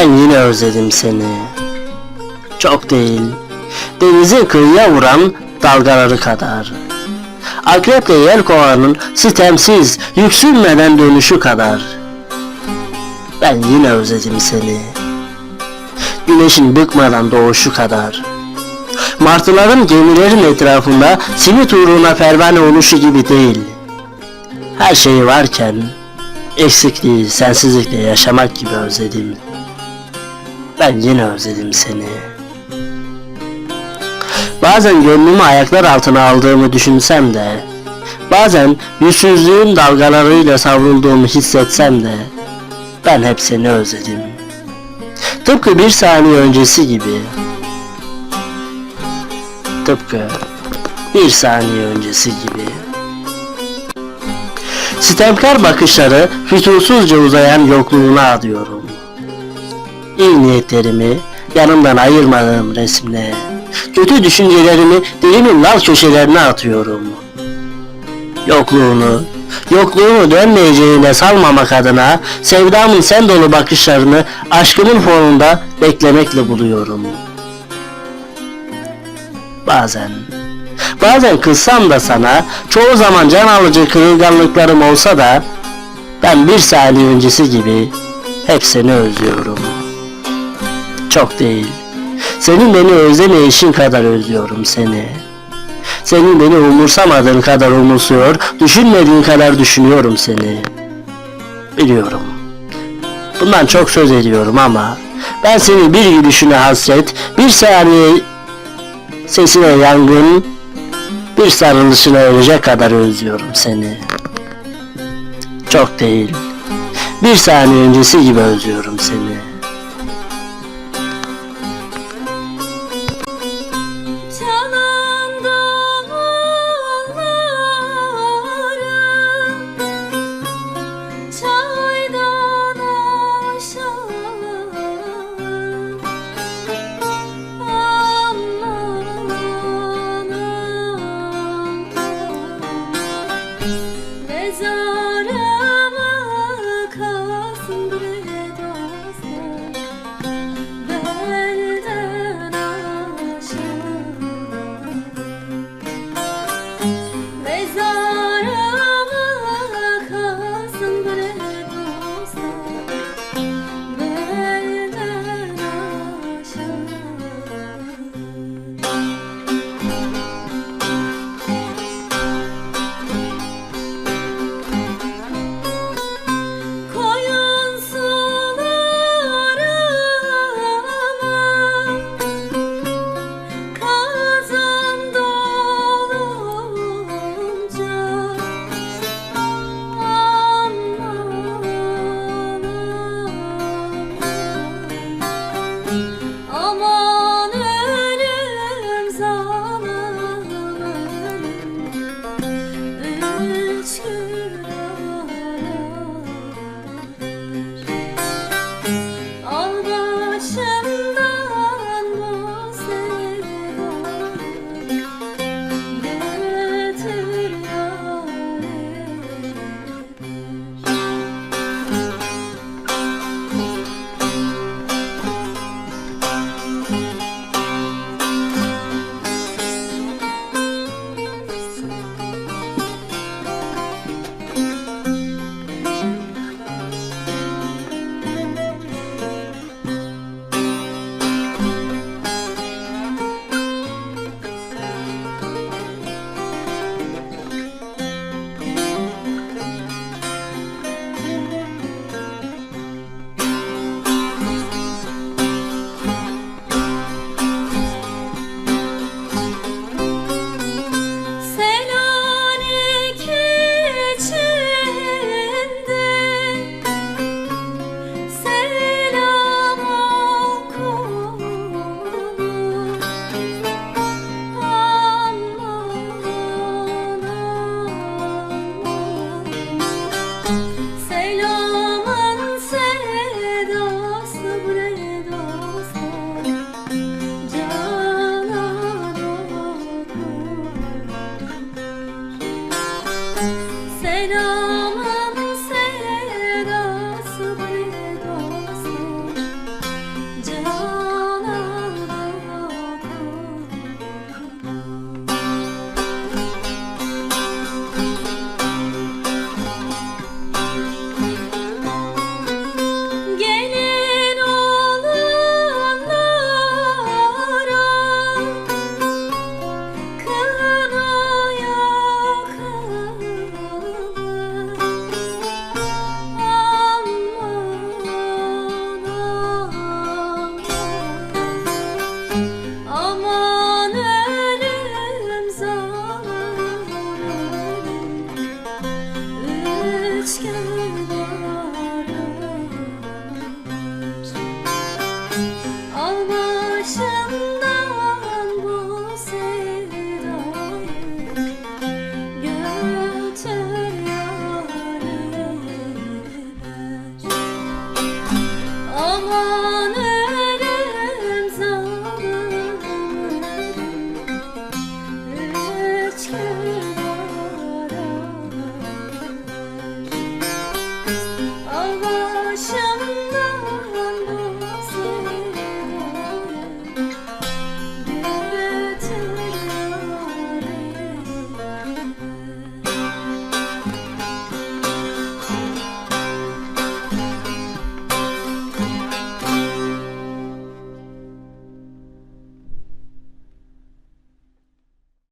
Ben yine özledim seni. Çok değil. Denizin kıyıya vuran dalgaları kadar. Akreple yel kovanın sitemsiz, yüksülmeden dönüşü kadar. Ben yine özledim seni. Güneşin bıkmadan doğuşu kadar. Martıların gemilerin etrafında simit uğruna pervane oluşu gibi değil. Her şeyi varken eksikliği, sensizlikle yaşamak gibi özledim. Ben yine özledim seni. Bazen gönlümü ayaklar altına aldığımı düşünsem de, bazen yüzsüzlüğün dalgalarıyla savrulduğumu hissetsem de, ben hep seni özledim. Tıpkı bir saniye öncesi gibi. Tıpkı bir saniye öncesi gibi. Sitemkar bakışları fütursuzca uzayan yokluğuna adıyorum. İyi niyetlerimi yanımdan ayırmadığım resimle, kötü düşüncelerimi dilimin lal köşelerine atıyorum. Yokluğunu, yokluğumu dönmeyeceğine salmamak adına sevdamın sen dolu bakışlarını aşkımın fonunda beklemekle buluyorum. Bazen, bazen kızsam da sana çoğu zaman can alıcı kırılganlıklarım olsa da ben bir saniye öncesi gibi hep seni özlüyorum. Çok değil. Senin beni özlemeyişin kadar özlüyorum seni. Senin beni umursamadığın kadar umursuyor, düşünmediğin kadar düşünüyorum seni. Biliyorum. Bundan çok söz ediyorum ama ben seni bir gülüşüne hasret, bir saniye sesine yangın, bir sarılışına ölecek kadar özlüyorum seni. Çok değil. Bir saniye öncesi gibi özlüyorum seni.